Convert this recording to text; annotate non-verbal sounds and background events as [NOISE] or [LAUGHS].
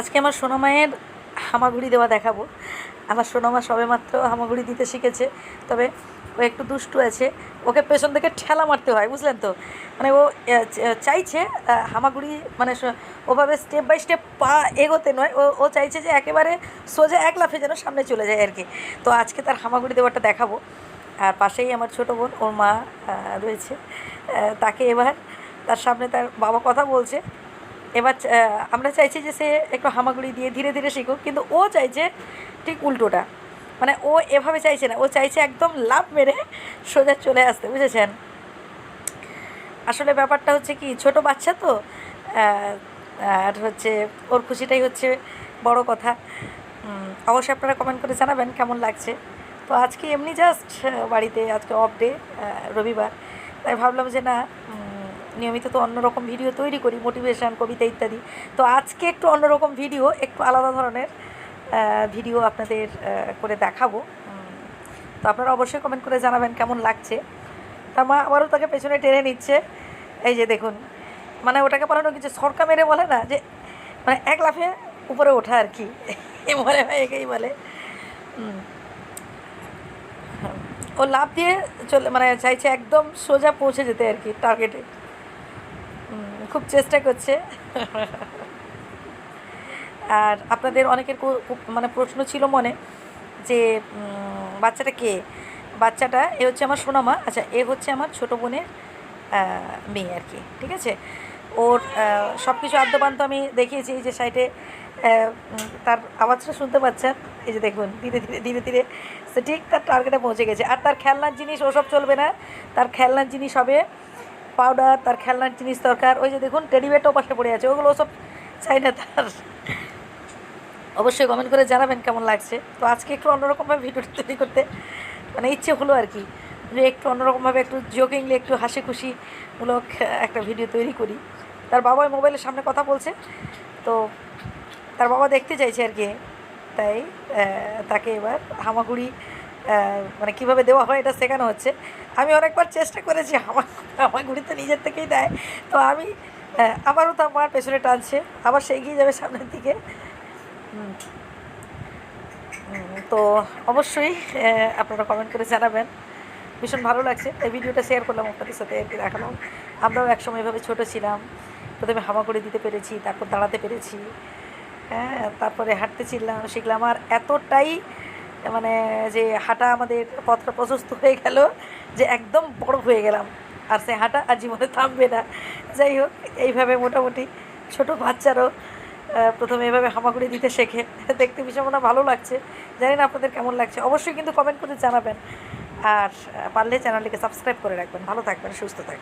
আজকে আমার সোনামায়ের হামাগুড়ি দেওয়া দেখাবো। আমার সোনামা সবেমাত্র হামাগুড়ি দিতে শিখেছে, তবে ও একটু দুষ্টু আছে। ওকে পেছন থেকে ঠেলা মারতে হয়, বুঝলেন তো? মানে ও চাইছে হামাগুড়ি মানে ওভাবে স্টেপ বাই স্টেপ পা এগোতে নয়। ও ও চাইছে যে একেবারে সোজা এক লাফে যেন সামনে চলে যায় আর কি। তো আজকে তার হামাগুড়ি দেওয়াটা দেখাবো। আর পাশেই আমার ছোটো বোন ওর মা রয়েছে। তাকে এবার তার সামনে তার বাবা কথা বলছে। এবার আমরা চাইছি যে সে একটু হামাগুড়ি দিয়ে ধীরে ধীরে শিখুক, কিন্তু ও চাইছে ঠিক উল্টোটা। মানে ও এভাবে চাইছে না, ও চাইছে একদম লাভ মেরে সোজা চলে আসতে, বুঝেছেন? আসলে ব্যাপারটা হচ্ছে কি, ছোট বাচ্চা তো আর হচ্ছে ওর খুশিটাই হচ্ছে বড় কথা। অবশ্যই আপনারা কমেন্ট করে জানাবেন কেমন লাগছে। তো আজকে এমনি জাস্ট বাড়িতে আজকে অফ ডে রবিবার। তাই ভাবলাম যে না নিয়মিত তো অন্যরকম ভিডিও তৈরি করি মোটিভেশান কবিতা ইত্যাদি। তো আজকে একটু অন্যরকম ভিডিও একটু আলাদা ধরনের ভিডিও আপনাদের করে দেখাবো। তো আপনারা অবশ্যই কমেন্ট করে জানাবেন কেমন লাগছে। তার মা আবারও তাকে পেছনে টেনে নিচ্ছে। এই যে দেখুন মানে ওটাকে বলানো কিছু সরকা মেরে বলে না, যে মানে এক লাফে উপরে ওঠা আর কি। এ মনে হয় একেই বলে। ও লাভ দিয়ে চলে মানে চাইছে একদম সোজা পৌঁছে যেতে আর কি টার্গেটে খুব চেষ্টা করছে। আর আপনাদের অনেকের মানে প্রশ্ন ছিল মনে যে বাচ্চাটা কে? বাচ্চাটা, এ হচ্ছে আমার সোনামা আচ্ছা এ হচ্ছে আমার ছোটো বোনের মেয়ে আর কি, ঠিক আছে? ওর সব কিছু আদ্যপান্ত আমি দেখিয়েছি যে সাইডে তার আওয়াজটা শুনতে পাচ্ছেন? এই যে দেখুন, ধীরে ধীরে ধীরে ধীরে, সে ঠিক তার টার্গেটে পৌঁছে গেছে। আর তার খেলনার জিনিস ওসব চলবে না। তার খেলনার জিনিস হবে পাউডার তার খেলনার জিনিস দরকার। ওই যে দেখুন টেডিবেটও পাশে পড়ে আছে, ওগুলো সব চাই না তার। অবশ্যই কমেন্ট করে জানাবেন কেমন লাগছে। তো আজকে একটু অন্যরকমভাবে ভিডিওটা তৈরি করতে মানে ইচ্ছে হলো আর কি। যে একটু অন্যরকমভাবে একটু জোকিংলি একটু হাসি খুশিমূলক একটা ভিডিও তৈরি করি। তার বাবা মোবাইলের সামনে কথা বলছে। তো তার বাবা দেখতে চাইছে আর কি। তাই তাকে এবার হামাগুড়ি মানে কীভাবে দেওয়া হয় এটা শেখানো হচ্ছে। আমি অনেকবার চেষ্টা করেছি হামা হামাগুড়ি [LAUGHS] তো নিজের থেকেই দেয়। তো আমি আবারও তো আমার পেছনে টানছে, আবার সে এগিয়ে যাবে সামনের দিকে। তো অবশ্যই আপনারা কমেন্ট করে জানাবেন। ভীষণ ভালো লাগছে। এই ভিডিওটা শেয়ার করলাম আপনাদের সাথে আর কি দেখালাম। আমরাও একসময় এভাবে ছোটো ছিলাম। প্রথমে হামা করে দিতে পেরেছি, তারপর দাঁড়াতে পেরেছি। হ্যাঁ তারপরে হাঁটতে ছিলাম শিখলাম। আর এতটাই মানে যে হাঁটা আমাদের পথটা প্রশস্ত হয়ে গেল, যে একদম বড় হয়ে গেলাম। আর সে হাঁটা আর জীবনে থামবে না। যাই হোক, এইভাবে মোটামুটি ছোট বাচ্চারও প্রথমে এভাবে হামাগুড়ি দিতে শেখে। দেখতে ভীষণ মনে ভালো লাগছে। জানি না আপনাদের কেমন লাগছে। অবশ্যই কিন্তু কমেন্ট করে জানাবেন। আর পারলে চ্যানেলটিকে সাবস্ক্রাইব করে রাখবেন। ভালো থাকবেন, সুস্থ থাকবেন।